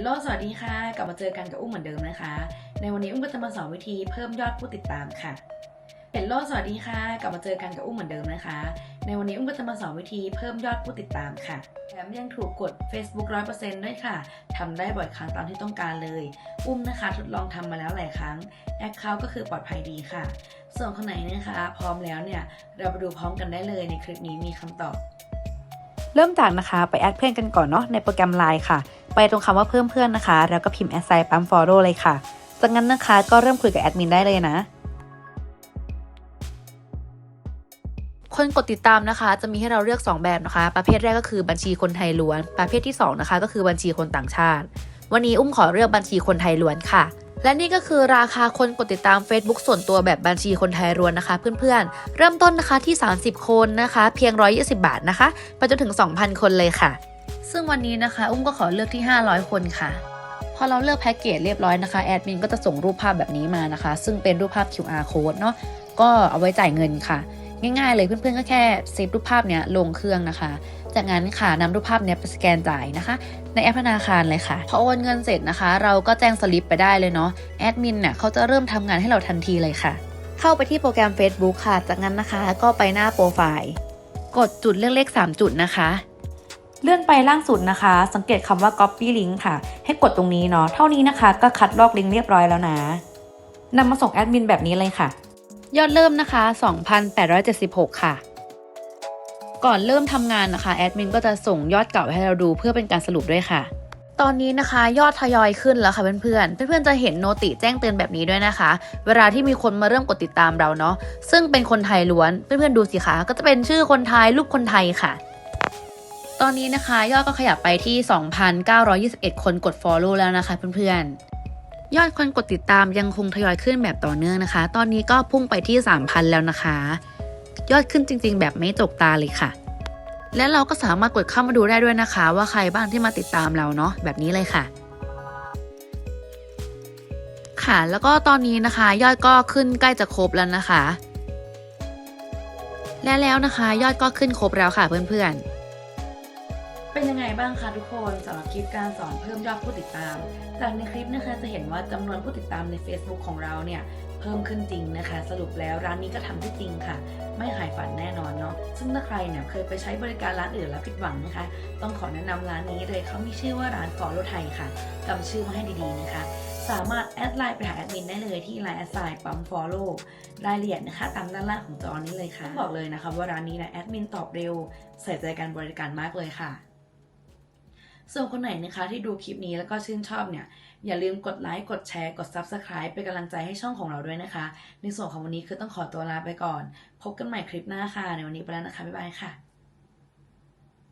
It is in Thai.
ลโลสวัสดีค่ะ กลับมาเจอกันกับอุ้มเหมือนเดิมนะคะ ในวันนี้อุ้มก็จะมาสอนวิธีเพิ่มยอดผู้ติดตามค่ะเฮลโลสวัสดีค่ะ กลับมาเจอกันกับอุ้มเหมือนเดิมนะคะ ในวันนี้อุ้มก็จะมาสอนวิธีเพิ่มยอดผู้ติดตามค่ะ แถมยังถูกกด Facebook 100%ด้วยค่ะทำได้บ่อยครั้งตามที่ต้องการเลย อุ้มนะคะ ทดลองทำมาแล้วหลายครั้งแอคเคาท์ก็คือปลอดภัยดีค่ะ ส่วนคนไหนนะคะ พร้อมแล้วเนี่ย เราไปดูพร้อมกันได้เลยในคลิปนี้มีคำตอบ เริ่มจากนะคะ ไปแอดเพื่อนกันก่อนเนาะในโปรแกรม Line ค่ะ ไปตรงคำว่าเพิ่มเพื่อนนะคะ แล้วก็พิมพ์แอดไซน์ปั๊ม follow เลยค่ะ จากนั้นนะคะก็เริ่มคุยกับแอดมินได้เลยนะ คนกดติดตามนะคะ จะมีให้เราเลือก 2 แบบนะคะ ประเภทแรกก็คือบัญชีคนไทยล้วน ประเภทที่ 2 นะคะ ก็คือบัญชีคนต่างชาติ วันนี้อุ้มขอเลือกบัญชีคนไทยล้วนค่ะ และนี่ก็คือราคาคนกดติดตาม Facebook ส่วนตัวแบบบัญชีคนไทยล้วนนะคะ เพื่อนๆ เริ่มต้นนะคะที่ 30 คนนะคะ เพียง 120 บาทนะคะ ไปจนถึง 2,000 คนเลยค่ะ ซึ่งวันนี้นะคะ อุ้มก็ขอเลือกที่ 500 คนค่ะ พอเราเลือกแพ็กเกจเรียบร้อยนะคะแอดมินก็จะส่งรูปภาพแบบนี้มานะคะ ซึ่งเป็นรูปภาพ QR code เนาะก็เอาไว้จ่ายเงินค่ะ ง่ายๆเลยเพื่อนๆก็แค่เซฟรูปภาพเนี้ยลงเครื่องนะคะ จากนั้นค่ะนำรูปภาพเนี้ยไปสแกนจ่ายนะคะ ในแอปธนาคารเลยค่ะ พอโอนเงินเสร็จนะคะ เราก็แจ้งสลิปไปได้เลยเนาะแอดมินเนี่ยเขาจะเริ่มทำงานให้เราทันทีเลยค่ะ เข้าไปที่โปรแกรม Facebook ค่ะ จากนั้นนะคะก็ไปหน้าโปรไฟล์กดจุดเลือกเลข 3 จุดนะคะ เลื่อนไปล่างสุดนะคะ สังเกตคำว่า copy link ค่ะ ให้กดตรงนี้เนาะเท่านี้นะคะ ก็คัดลอกลิงก์เรียบร้อยแล้วนะนำมาส่งแอดมินแบบนี้เลยค่ะ ยอดเริ่มนะคะ 2,876 ค่ะ ก่อนเริ่มทำงานนะคะแอดมินก็จะส่งยอดเก่าให้เราดูเพื่อเป็นการสรุปด้วยค่ะตอนนี้นะคะยอดทยอยขึ้นแล้วค่ะเพื่อนๆ เพื่อนๆจะเห็นโนติแจ้งเตือนแบบนี้ด้วยนะคะ เวลาที่มีคนมาเริ่มกดติดตามเราเนาะซึ่งเป็นคนไทยล้วนเพื่อนๆดูสิคะก็จะเป็นชื่อคนไทยรูปคนไทยค่ะ ตอนนี้นะคะยอดก็ขยับไปที่ 2,921 คนกด follow แล้วนะคะเพื่อนๆ ยอดคนกดติดตามยังคงทยอยขึ้นแบบต่อเนื่องนะคะ ตอนนี้ก็พุ่งไปที่ 3,000 แล้วนะคะ ยอดขึ้นจริง ๆ แบบไม่ตกตาเลยค่ะ และเราก็สามารถกดเข้ามาดูได้ด้วยนะคะ ว่าใครบ้างที่มาติดตามเราเนาะแบบนี้เลยค่ะ ค่ะ แล้วก็ตอนนี้นะคะ ยอดก็ขึ้นใกล้จะครบแล้วนะคะ และแล้วนะคะ ยอดก็ขึ้นครบแล้วค่ะเพื่อนๆ บ้างคะทุกคนสำหรับคลิปการสอนเพิ่มยอดผู้ติดตาม จากในคลิปนะคะจะเห็นว่าจำนวนผู้ติดตามใน Facebook ของเราเนี่ยเพิ่มขึ้นจริงนะคะ สรุปแล้วร้านนี้ก็ทำได้จริงค่ะ ไม่ขายฝันแน่นอนเนาะซึ่งถ้าใครเนี่ยเคยไปใช้บริการร้านอื่นแล้วผิดหวังนะคะ ต้องขอแนะนำร้านนี้เลยเขามีชื่อว่าร้านฟอลโลไทยค่ะจำชื่อมาให้ดีๆนะคะสามารถแอดไลน์ไปหาแอดมินได้เลยที่ไลน์แอดไซน์ปั๊มฟอลโล่รายละเอียดนะคะ ตามด้านล่างของจอนี้เลยค่ะต้องบอกเลยนะคะว่าร้านนี้นะแอดมินตอบเร็ว ใส่ใจการบริการมากเลยค่ะ ส่วนคนไหนนะคะที่ดูคลิปนี้แล้วก็ชื่นชอบเนี่ย อย่าลืมกดไลค์ กดแชร์ กด Subscribe เป็นกำลังใจให้ช่องของเราด้วยนะคะ ในส่วนของวันนี้คือต้องขอตัวลาไปก่อน พบกันใหม่คลิปหน้าค่ะ ในวันนี้ไปแล้วนะคะ บ๊ายบายค่ะ